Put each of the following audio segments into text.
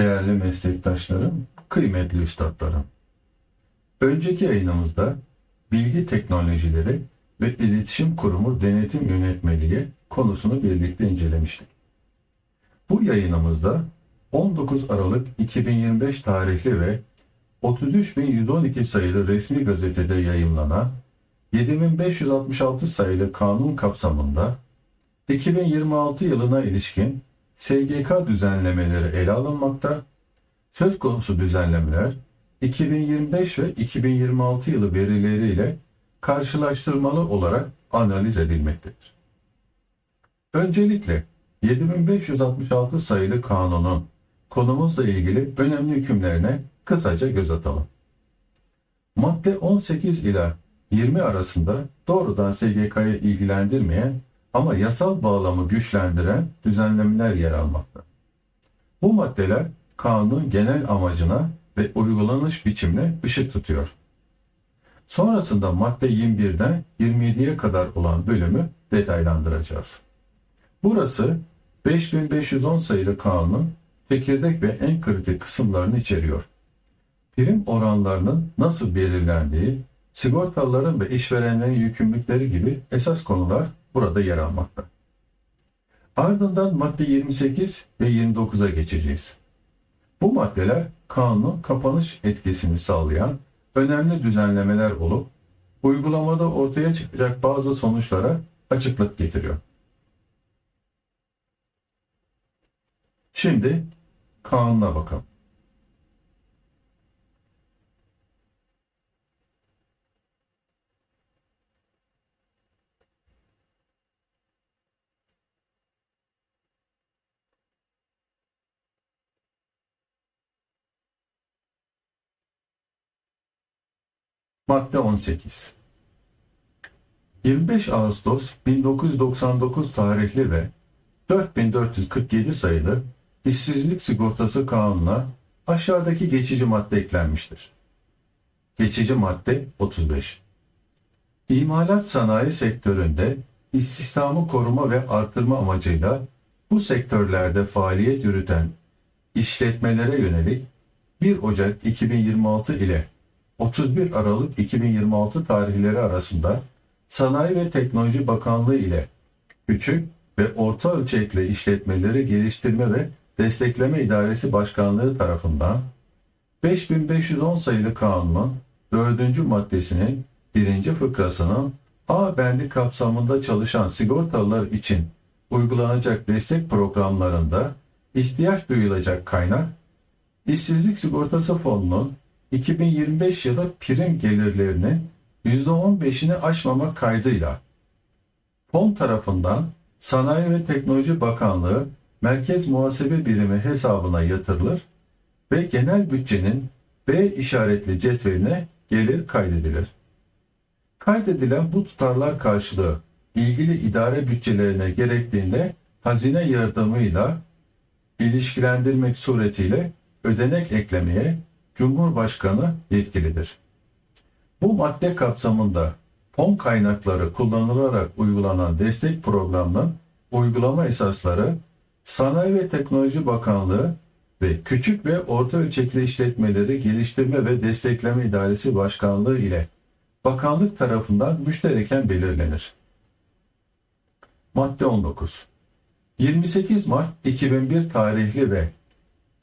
Değerli meslektaşlarım, kıymetli üstadlarım. Önceki yayınımızda bilgi teknolojileri ve iletişim kurumu denetim yönetmeliği konusunu birlikte incelemiştik. Bu yayınımızda 19 Aralık 2025 tarihli ve 33.112 sayılı resmi gazetede yayımlanan 7566 sayılı kanun kapsamında 2026 yılına ilişkin SGK düzenlemeleri ele alınmakta. Söz konusu düzenlemeler 2025 ve 2026 yılı verileriyle karşılaştırmalı olarak analiz edilmektedir. Öncelikle 7566 sayılı kanunun konumuzla ilgili önemli hükümlerine kısaca göz atalım. Madde 18 ila 20 arasında doğrudan SGK'yı ilgilendirmeyen ama yasal bağlamı güçlendiren düzenlemeler yer almakta. Bu maddeler kanunun genel amacına ve uygulanış biçimine ışık tutuyor. Sonrasında madde 21'den 27'ye kadar olan bölümü detaylandıracağız. Burası 5510 sayılı kanunun çekirdek ve en kritik kısımlarını içeriyor. Prim oranlarının nasıl belirlendiği, sigortalıların ve işverenlerin yükümlülükleri gibi esas konular burada yer almakta. Ardından madde 28 ve 29'a geçeceğiz. Bu maddeler kanunun kapanış etkisini sağlayan önemli düzenlemeler olup uygulamada ortaya çıkacak bazı sonuçlara açıklık getiriyor. Şimdi kanuna bakalım. Madde 18 25 Ağustos 1999 tarihli ve 4447 sayılı İşsizlik Sigortası Kanunu'na aşağıdaki geçici madde eklenmiştir. Geçici madde 35 İmalat sanayi sektöründe istihdamı koruma ve artırma amacıyla bu sektörlerde faaliyet yürüten işletmelere yönelik 1 Ocak 2026 ile 31 Aralık 2026 tarihleri arasında Sanayi ve Teknoloji Bakanlığı ile küçük ve orta ölçekli işletmeleri geliştirme ve destekleme idaresi başkanlığı tarafından 5510 sayılı kanunun 4. maddesinin 1. fıkrasının A bendi kapsamında çalışan sigortalılar için uygulanacak destek programlarında ihtiyaç duyulacak kaynak, işsizlik sigortası fonunun 2025 yılı prim gelirlerinin %15'ini aşmamak kaydıyla fon tarafından Sanayi ve Teknoloji Bakanlığı Merkez Muhasebe Birimi hesabına yatırılır ve genel bütçenin B işaretli cetveline gelir kaydedilir. Kaydedilen bu tutarlar karşılığı ilgili idare bütçelerine gerektiğinde hazine yardımıyla ilişkilendirmek suretiyle ödenek eklemeye Cumhurbaşkanı yetkilidir. Bu madde kapsamında fon kaynakları kullanılarak uygulanan destek programının uygulama esasları Sanayi ve Teknoloji Bakanlığı ve Küçük ve Orta Ölçekli İşletmeleri Geliştirme ve Destekleme İdaresi Başkanlığı ile bakanlık tarafından müştereken belirlenir. Madde 19 28 Mart 2001 tarihli ve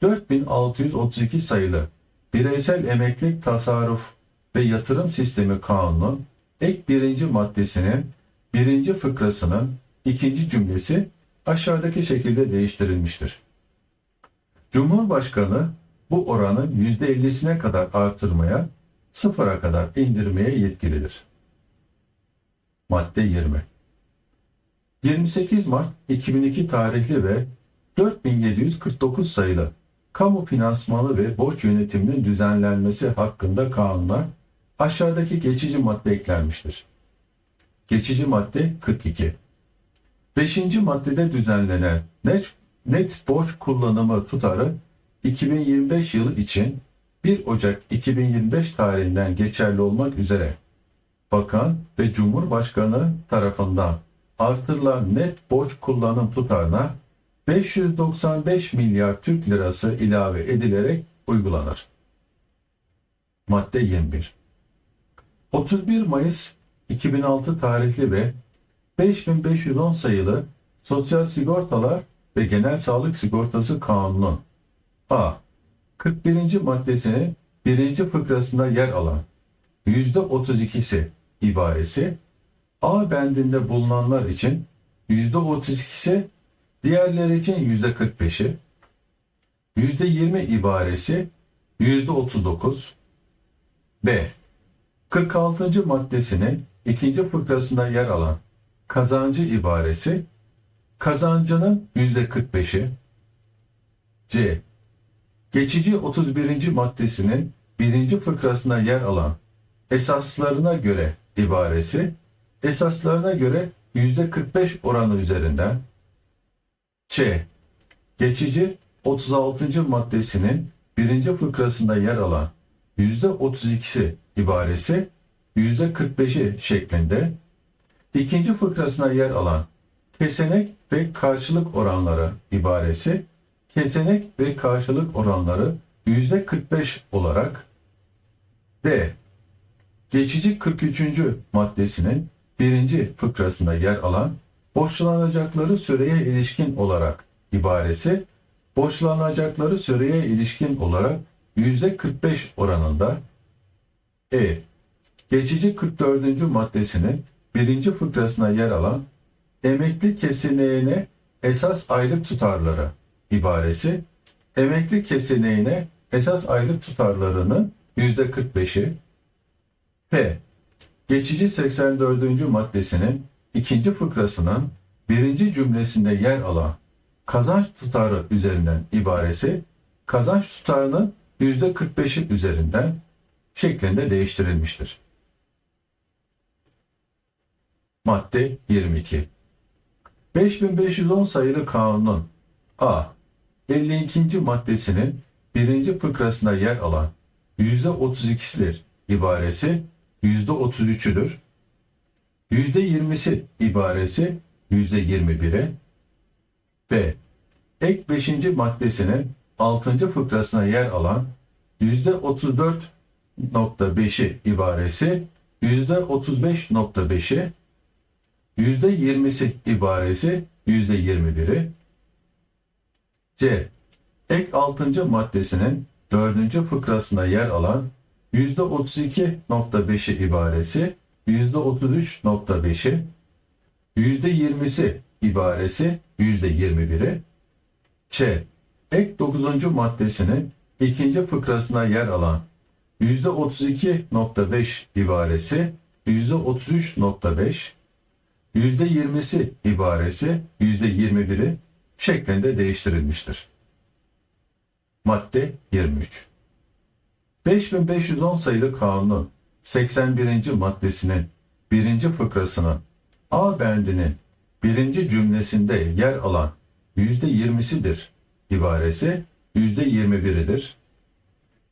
4632 sayılı Bireysel Emeklilik Tasarruf ve Yatırım Sistemi Kanunu'nun ek birinci maddesinin birinci fıkrasının ikinci cümlesi aşağıdaki şekilde değiştirilmiştir. Cumhurbaşkanı bu oranı %50'sine kadar artırmaya, sıfıra kadar indirmeye yetkilidir. Madde 20 28 Mart 2002 tarihli ve 4749 sayılı kamu finansmanı ve borç yönetiminin düzenlenmesi hakkında kanuna aşağıdaki geçici madde eklenmiştir. Geçici madde 42. 5. maddede düzenlenen net, net borç kullanımı tutarı 2025 yılı için 1 Ocak 2025 tarihinden geçerli olmak üzere Bakan ve Cumhurbaşkanı tarafından artırılan net borç kullanım tutarına 595 milyar Türk lirası ilave edilerek uygulanır. Madde 21. 31 Mayıs 2006 tarihli ve 5510 sayılı Sosyal Sigortalar ve Genel Sağlık Sigortası Kanunu'nun A. 41. maddesinin 1. fıkrasında yer alan %32'si ibaresi A bendinde bulunanlar için %32'si, diğerleri için %45'i, %20 ibaresi %39, B. 46. maddesinin ikinci fıkrasında yer alan kazancı ibaresi, kazancının %45'i, C. Geçici 31. maddesinin birinci fıkrasında yer alan esaslarına göre ibaresi, esaslarına göre %45 oranı üzerinden, Ç. Geçici 36. maddesinin birinci fıkrasında yer alan %32'si ibaresi %45'i şeklinde, ikinci fıkrasına yer alan kesenek ve karşılık oranları ibaresi, kesenek ve karşılık oranları %45 olarak D. Geçici 43. maddesinin birinci fıkrasında yer alan borçlanacakları süreye ilişkin olarak ibaresi, borçlanacakları süreye ilişkin olarak %45 oranında E. Geçici 44. maddesinin birinci fıkrasına yer alan emekli keseneğine esas aylık tutarları ibaresi, emekli keseneğine esas aylık tutarlarının %45'i, P. Geçici 84. maddesinin ikinci fıkrasının birinci cümlesinde yer alan kazanç tutarı üzerinden ibaresi, kazanç tutarının %45'i üzerinden şeklinde değiştirilmiştir. Madde 22 5510 sayılı kanunun A. 52. maddesinin birinci fıkrasında yer alan %32'sidir ibaresi %33'üdür. %20'si ibaresi %21'e. B. Ek 5. maddesinin 6. fıkrasına yer alan %34.5'i ibaresi %35.5'i %20'si ibaresi %21'i C. Ek 6. maddesinin 4. fıkrasında yer alan %32.5'i ibaresi %33.5'i %20'si ibaresi %21'i Ç. Ek 9. maddesinin ikinci fıkrasına yer alan %32.5 ibaresi %33.5 %20'si ibaresi %21'i şeklinde değiştirilmiştir. Madde 23 5510 sayılı kanunun 81. maddesinin birinci fıkrasının A bendinin birinci cümlesinde yer alan %20'sidir ibaresi %21'idir.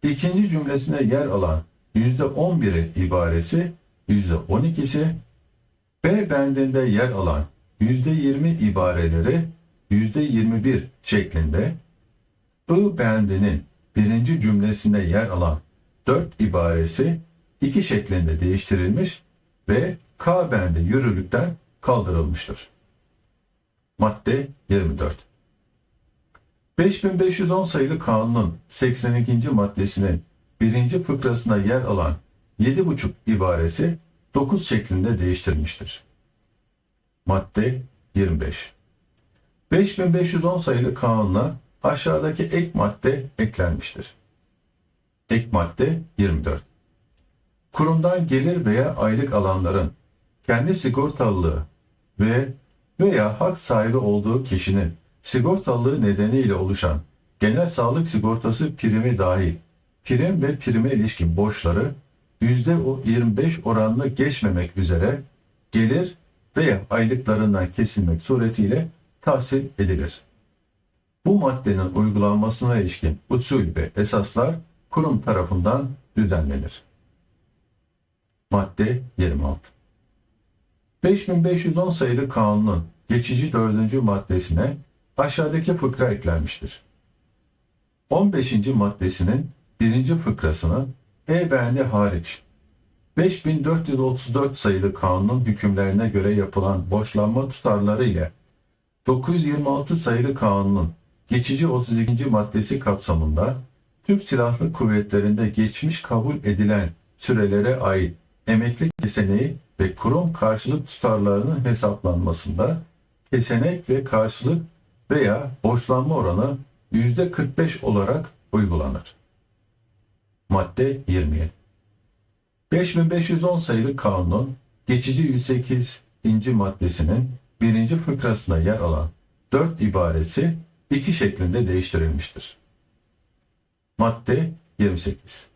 İkinci cümlesine yer alan %11'i ibaresi %12'si B bendinde yer alan %20 ibareleri %21 şeklinde I bendinin birinci cümlesinde yer alan dört ibaresi iki şeklinde değiştirilmiş ve K bendi yürürlükten kaldırılmıştır. Madde 24 5510 sayılı kanunun 82. maddesinin birinci fıkrasında yer alan 7,5 ibaresi 9 şeklinde değiştirilmiştir. Madde 25 5510 sayılı kanunla aşağıdaki ek madde eklenmiştir. Ek madde 24. Kurumdan gelir veya aylık alanların kendi sigortalılığı ve veya hak sahibi olduğu kişinin sigortalılığı nedeniyle oluşan genel sağlık sigortası primi dahil prim ve prime ilişkin borçları %25 oranını geçmemek üzere gelir veya aylıklarından kesilmek suretiyle tahsil edilir. Bu maddenin uygulanmasına ilişkin usul ve esaslar kurum tarafından düzenlenir. Madde 26 5510 sayılı kanunun geçici dördüncü maddesine aşağıdaki fıkra eklenmiştir. 15. maddesinin birinci fıkrasını E beğendi hariç 5434 sayılı kanunun hükümlerine göre yapılan borçlanma tutarları ile 926 sayılı kanunun geçici 32. maddesi kapsamında Türk Silahlı Kuvvetleri'nde geçmiş kabul edilen sürelere ait emeklilik keseneği ve kurum karşılık tutarlarının hesaplanmasında kesenek ve karşılık veya borçlanma oranı %45 olarak uygulanır. Madde 27 5510 sayılı kanunun geçici 108. maddesinin birinci fıkrasında yer alan 4 ibaresi iki şeklinde değiştirilmiştir. Madde 28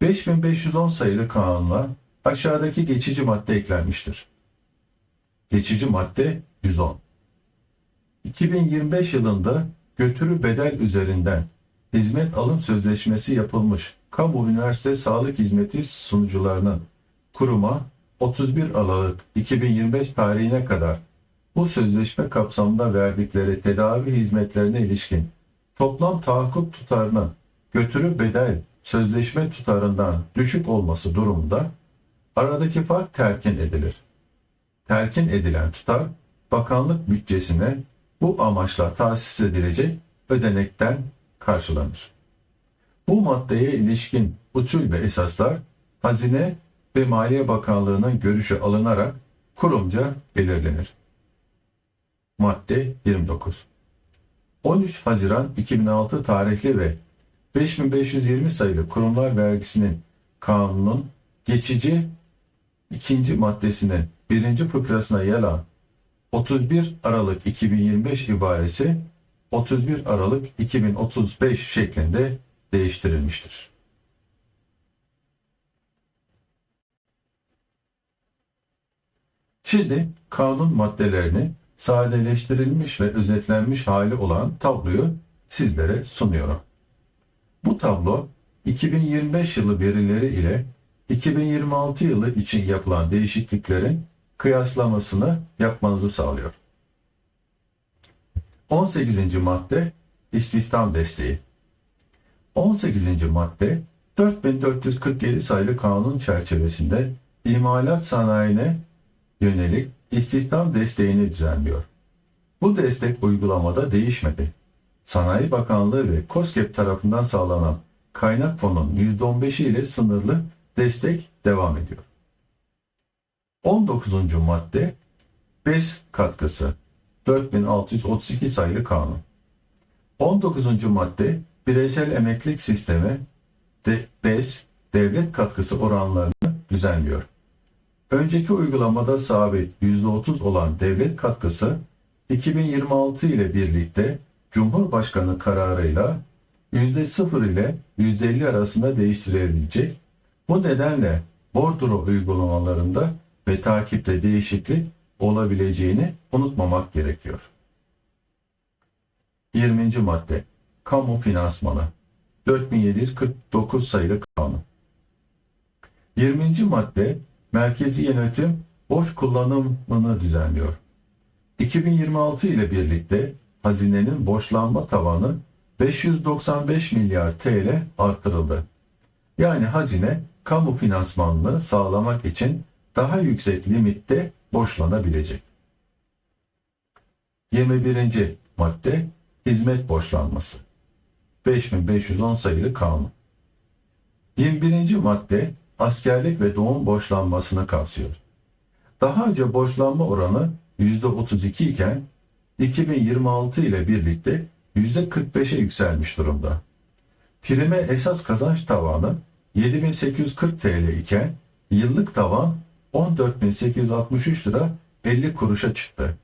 5510 sayılı kanunla aşağıdaki geçici madde eklenmiştir. Geçici madde 110 2025 yılında götürü bedel üzerinden hizmet alım sözleşmesi yapılmış kamu üniversite sağlık hizmeti sunucularının kuruma 31 Aralık 2025 tarihine kadar bu sözleşme kapsamında verdikleri tedavi hizmetlerine ilişkin toplam tahakkuk tutarının götürü bedel sözleşme tutarından düşük olması durumunda aradaki fark terkin edilir. Terkin edilen tutar bakanlık bütçesine bu amaçla tahsis edilecek ödenekten karşılanır. Bu maddeye ilişkin usul ve esaslar Hazine ve Maliye Bakanlığı'nın görüşü alınarak kurumca belirlenir. Madde 29 13 Haziran 2006 tarihli ve 5520 sayılı kurumlar vergisinin kanunun geçici ikinci maddesinin birinci fıkrasına yer alan 31 Aralık 2025 ibaresi 31 Aralık 2035 şeklinde değiştirilmiştir. Şimdi kanun maddelerini sadeleştirilmiş ve özetlenmiş hali olan tabloyu sizlere sunuyorum. Bu tablo 2025 yılı verileri ile 2026 yılı için yapılan değişikliklerin kıyaslamasını yapmanızı sağlıyor. 18. madde istihdam desteği. 18. madde 4447 sayılı kanun çerçevesinde imalat sanayine yönelik istihdam desteğini düzenliyor. Bu destek uygulamada değişmedi. Sanayi Bakanlığı ve KOSGEB tarafından sağlanan kaynak fonun %15'i ile sınırlı destek devam ediyor. 19. madde BES katkısı 4632 sayılı kanun. 19. madde bireysel emeklilik sistemi de BES devlet katkısı oranlarını düzenliyor. Önceki uygulamada sabit %30 olan devlet katkısı 2026 ile birlikte Cumhurbaşkanı kararıyla %0 ile %50 arasında değiştirilebilecek. Bu nedenle bordro uygulamalarında ve takipte değişiklik olabileceğini unutmamak gerekiyor. 20. madde Kamu finansmanı 4749 sayılı kanun. 20. madde merkezi yönetim borç kullanımını düzenliyor. 2026 ile birlikte hazinenin borçlanma tavanı 595 milyar TL artırıldı. Yani hazine kamu finansmanını sağlamak için daha yüksek limitte borçlanabilecek. 21. madde hizmet borçlanması. 5510 sayılı kanun. 21. madde askerlik ve doğum borçlanmasını kapsıyor. Daha önce borçlanma oranı %32 iken 2026 ile birlikte %45'e yükselmiş durumda. Prime esas kazanç tavanı 7840 TL iken yıllık tavan 14.863 lira 50 kuruşa çıktı.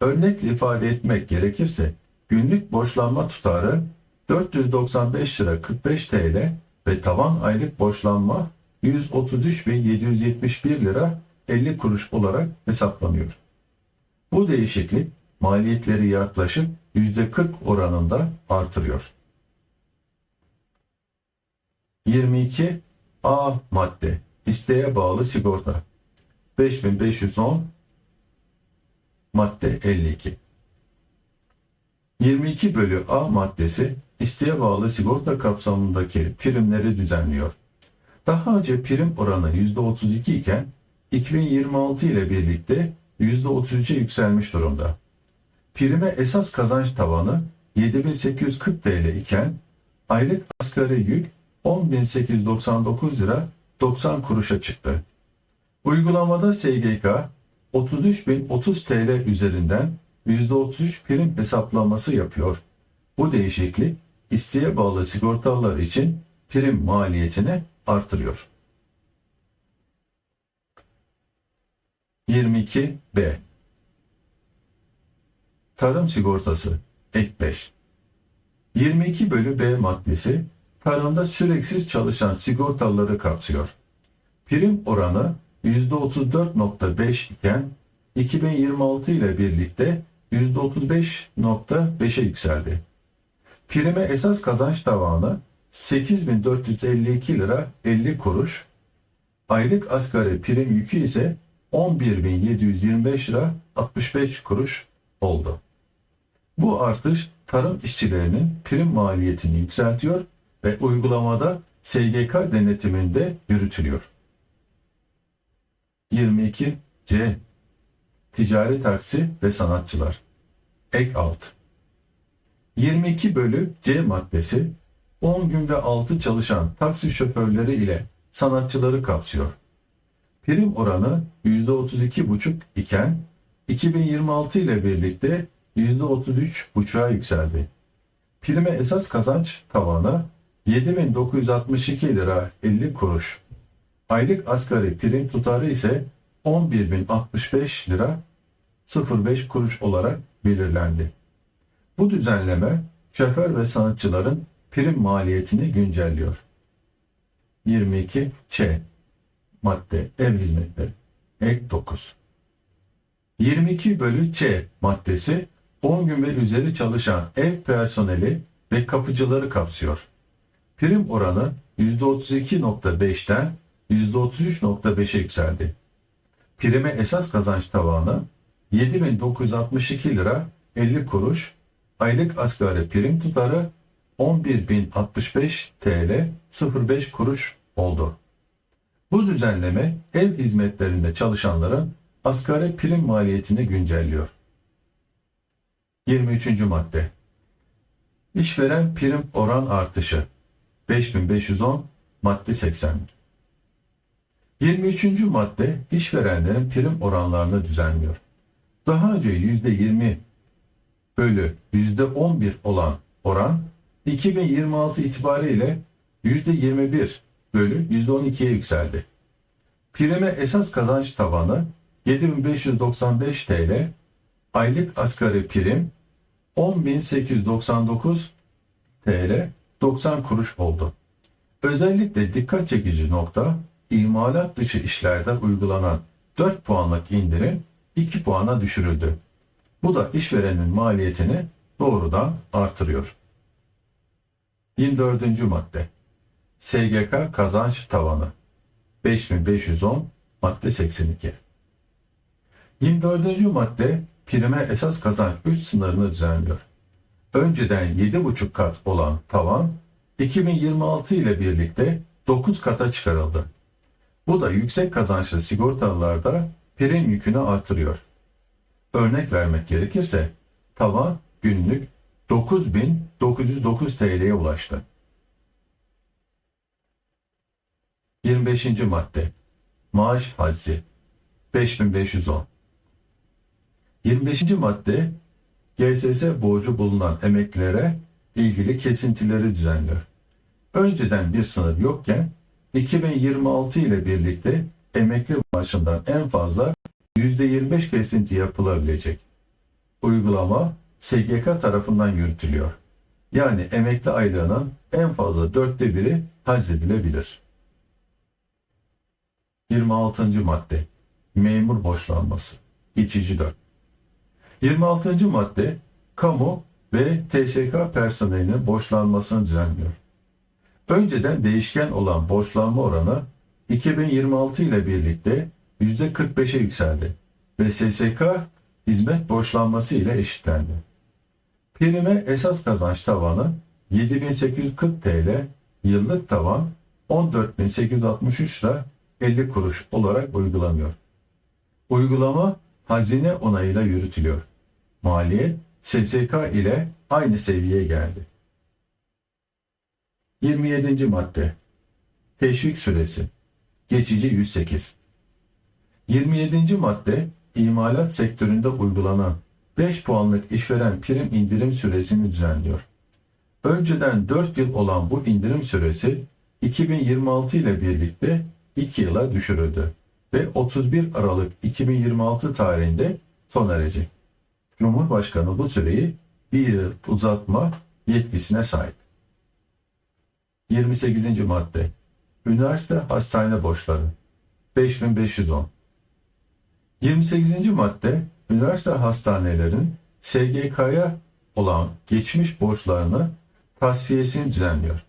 Örnekle ifade etmek gerekirse günlük borçlanma tutarı 495 lira 45 TL ve tavan aylık borçlanma 133.771 lira 50 kuruş olarak hesaplanıyor. Bu değişiklik maliyetleri yaklaşık %40 oranında artırıyor. 22 A madde isteğe bağlı sigorta 5510 madde 52 22 bölü A maddesi isteğe bağlı sigorta kapsamındaki primleri düzenliyor. Daha önce prim oranı %32 iken 2026 ile birlikte %33'e yükselmiş durumda. Prime esas kazanç tavanı 7840 TL iken aylık asgari yük 10.899 lira 90 kuruşa çıktı. Uygulamada SGK 33.030 TL üzerinden %33 prim hesaplaması yapıyor. Bu değişiklik isteğe bağlı sigortalılar için prim maliyetini artırıyor. 22B Tarım sigortası ek 5 22 bölü B maddesi tarımda süreksiz çalışan sigortalıları kapsıyor. Prim oranı %34.5 iken 2026 ile birlikte %35.5'e yükseldi. Prime esas kazanç tavanı 8452 lira 50 kuruş, aylık asgari prim yükü ise 11725 lira 65 kuruş oldu. Bu artış tarım işçilerinin prim maliyetini yükseltiyor ve uygulamada SGK denetiminde yürütülüyor. 22 C Ticari taksi ve sanatçılar Ek alt 22 bölü C maddesi 10 gün ve altı çalışan taksi şoförleri ile sanatçıları kapsıyor. Prim oranı %32,5 iken 2026 ile birlikte %33,5'a yükseldi. Prime esas kazanç tavanı 7962 lira 50 kuruş. Aylık asgari prim tutarı ise 11.065 lira 05 kuruş olarak belirlendi. Bu düzenleme şoför ve sanatçıların prim maliyetini güncelliyor. 22 Ç madde ev hizmetleri ek 9 22 bölü Ç maddesi 10 gün ve üzeri çalışan ev personeli ve kapıcıları kapsıyor. Prim oranı %32.5'ten %33.5'e yükseldi. Prime esas kazanç tavanı 7962 lira 50 kuruş, aylık asgari prim tutarı 11.065 TL 05 kuruş oldu. Bu düzenleme ev hizmetlerinde çalışanların asgari prim maliyetini güncelliyor. 23. madde İşveren prim oran artışı 5510 madde 80 23. madde işverenlerin prim oranlarını düzenliyor. Daha önce %20 bölü %11 olan oran 2026 itibariyle %21 bölü %12'ye yükseldi. Prime esas kazanç tavanı 7595 TL, aylık asgari prim 10.899 TL 90 kuruş oldu. Özellikle dikkat çekici nokta imalat dışı işlerde uygulanan 4 puanlık indirim 2 puana düşürüldü. Bu da işverenin maliyetini doğrudan artırıyor. 24. madde SGK kazanç tavanı 5510 madde 82 24. madde prime esas kazanç 3 sınırını düzenliyor. Önceden 7,5 kat olan tavan 2026 ile birlikte 9 kata çıkarıldı. Bu da yüksek kazançlı sigortalılarda prim yükünü artırıyor. Örnek vermek gerekirse tavan günlük 9909 TL'ye ulaştı. 25. madde Maaş hazzi 5510 25. madde GSS borcu bulunan emeklilere ilgili kesintileri düzenliyor. Önceden bir sınır yokken 2026 ile birlikte emekli maaşından en fazla %25 kesinti yapılabilecek. Uygulama SGK tarafından yürütülüyor. Yani emekli aylığının en fazla dörtte biri haczedilebilir. 26. madde Memur borçlanması Geçici 4 26. madde kamu ve TSK personelinin borçlanmasını düzenliyor. Önceden değişken olan borçlanma oranı 2026 ile birlikte %45'e yükseldi ve SSK hizmet borçlanması ile eşitlendi. Prime esas kazanç tavanı 7840 TL, yıllık tavan 14863 lira 50 kuruş olarak uygulanıyor. Uygulama hazine onayıyla yürütülüyor. Maliyet SSK ile aynı seviyeye geldi. 27. madde Teşvik süresi Geçici 108 27. madde imalat sektöründe uygulanan 5 puanlık işveren prim indirim süresini düzenliyor. Önceden 4 yıl olan bu indirim süresi 2026 ile birlikte 2 yıla düşürüldü ve 31 Aralık 2026 tarihinde sona erecek. Cumhurbaşkanı bu süreyi bir yıl uzatma yetkisine sahip. 28. madde Üniversite hastane borçları 5510 28. madde üniversite hastanelerin SGK'ya olan geçmiş borçlarını tasfiyesini düzenliyor.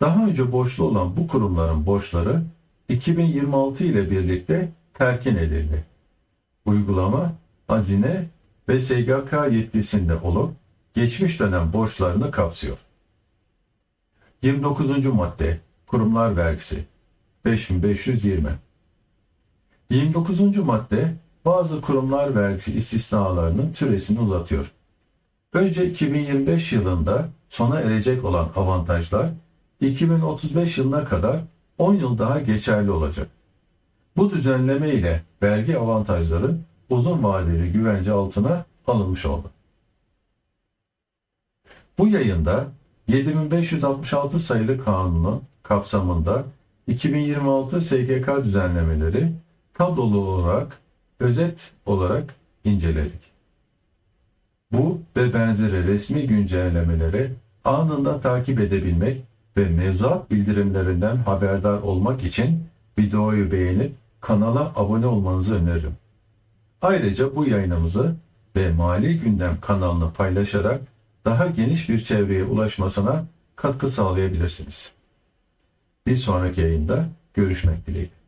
Daha önce borçlu olan bu kurumların borçları 2026 ile birlikte terkin edildi. Uygulama hazine ve SGK yetkisinde olup geçmiş dönem borçlarını kapsıyor. 29. madde Kurumlar Vergisi 5520 29. madde bazı kurumlar vergisi istisnalarının süresini uzatıyor. Önce 2025 yılında sona erecek olan avantajlar 2035 yılına kadar 10 yıl daha geçerli olacak. Bu düzenleme ile vergi avantajları uzun vadeli güvence altına alınmış oldu. Bu yayında 7566 sayılı kanunun kapsamında 2026 SGK düzenlemeleri tablolu olarak, özet olarak inceledik. Bu ve benzeri resmi güncellemeleri anında takip edebilmek ve mevzuat bildirimlerinden haberdar olmak için videoyu beğenip kanala abone olmanızı öneririm. Ayrıca bu yayınımızı ve Mali Gündem kanalını paylaşarak daha geniş bir çevreye ulaşmasına katkı sağlayabilirsiniz. Bir sonraki yayında görüşmek dileğiyle.